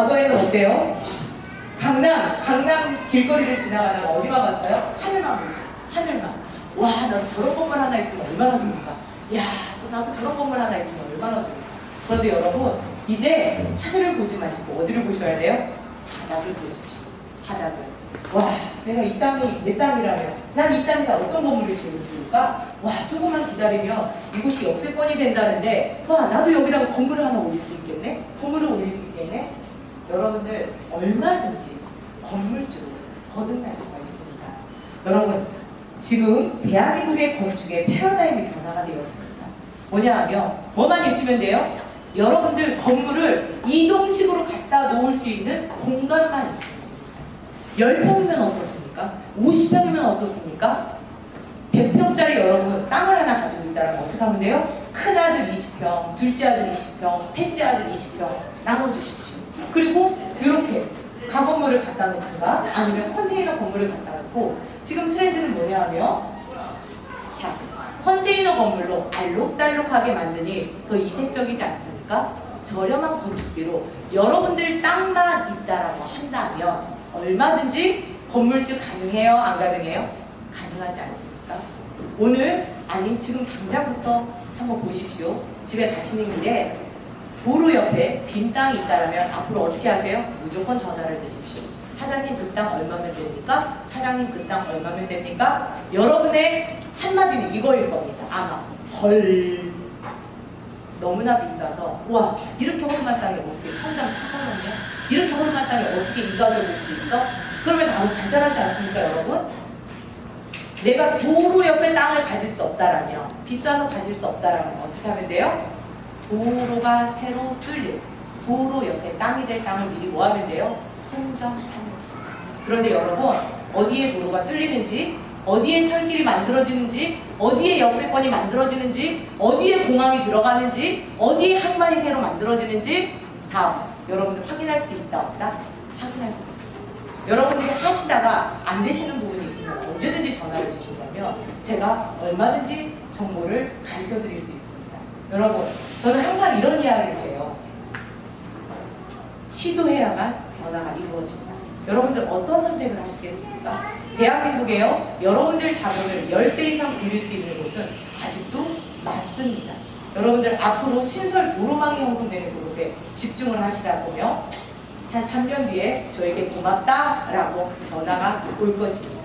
과거에는 어때요? 강남, 강남 길거리를 지나가다가 어디만 봤어요? 하늘만 보죠. 하늘만. 와, 나도 저런 건물 하나 있으면 얼마나 좋을까? 야, 저 나도 저런 건물 하나 있으면 얼마나 좋을까? 그런데 여러분, 이제 하늘을 보지 마시고 어디를 보셔야 돼요? 바닥을 보십시오. 바닥을. 와, 내가 이 땅이 내 땅이라면 난 이 땅에다 어떤 건물을 지을 수 있을까? 와, 조금만 기다리면 이곳이 역세권이 된다는데 와, 나도 여기다가 건물을 하나 올릴 수 있겠네? 건물을 올릴 수 있겠네? 여러분들 얼마든지 건물주로 거듭날 수가 있습니다. 여러분, 지금 대한민국의 건축의 패러다임이 변화가 되었습니다. 뭐냐 하면 뭐만 있으면 돼요? 여러분들 건물을 이동식으로 갖다 놓을 수 있는 공간만 있습니다. 10평이면 어떻습니까? 50평이면 어떻습니까? 100평짜리 여러분 땅을 하나 가지고 있다면 어떻게 하면 돼요? 큰 아들 20평, 둘째 아들 20평, 셋째 아들 20평 나눠주십시오. 그리고 이렇게 가건물을 갖다 놓든가 아니면 컨테이너 건물을 갖다 놓고 지금 트렌드는 뭐냐 하면 자 컨테이너 건물로 알록달록하게 만드니 그 이색적이지 않습니까? 저렴한 건축비로 여러분들 땅만 있다라고 한다면 얼마든지 건물주 가능해요? 안 가능해요? 가능하지 않습니까? 오늘 아니 지금 당장부터 한번 보십시오. 집에 가시는 길에 도로 옆에 빈 땅이 있다면 앞으로 어떻게 하세요? 무조건 전화를 드십시오. 사장님 그 땅 얼마면 됩니까? 사장님 그 땅 얼마면 됩니까? 여러분의 한마디는 이거일 겁니다. 아마 헐 너무나 비싸서 와 이렇게 허름한 땅에 어떻게 평당 천만 원이야? 이렇게 허름한 땅에 어떻게 이 가격을 줄수 있어? 그러면 너무 간단하지 않습니까 여러분? 내가 도로 옆에 땅을 가질 수 없다라면 비싸서 가질 수 없다라면 어떻게 하면 돼요? 도로가 새로 뚫릴 도로 옆에 땅이 될 땅을 미리 뭐 하면 돼요? 돼요. 그런데 여러분 어디에 도로가 뚫리는지 어디에 철길이 만들어지는지 어디에 역세권이 만들어지는지 어디에 공항이 들어가는지 어디에 항만이 새로 만들어지는지 다 여러분들 확인할 수 있다 없다? 확인할 수 있습니다. 여러분들이 하시다가 안 되시는 부분이 있으면 언제든지 전화를 주신다면 제가 얼마든지 정보를 가르쳐 드릴 수 있습니다. 여러분, 저는 항상 이런 이야기를 해요. 시도해야만 변화가 이루어진다. 여러분들 어떤 선택을 하시겠습니까? 대한민국에요. 여러분들 자본을 10배 이상 빌릴 수 있는 곳은 아직도 많습니다. 여러분들 앞으로 신설 도로망이 형성되는 그곳에 집중을 하시다 보면 한 3년 뒤에 저에게 고맙다라고 전화가 올 것입니다.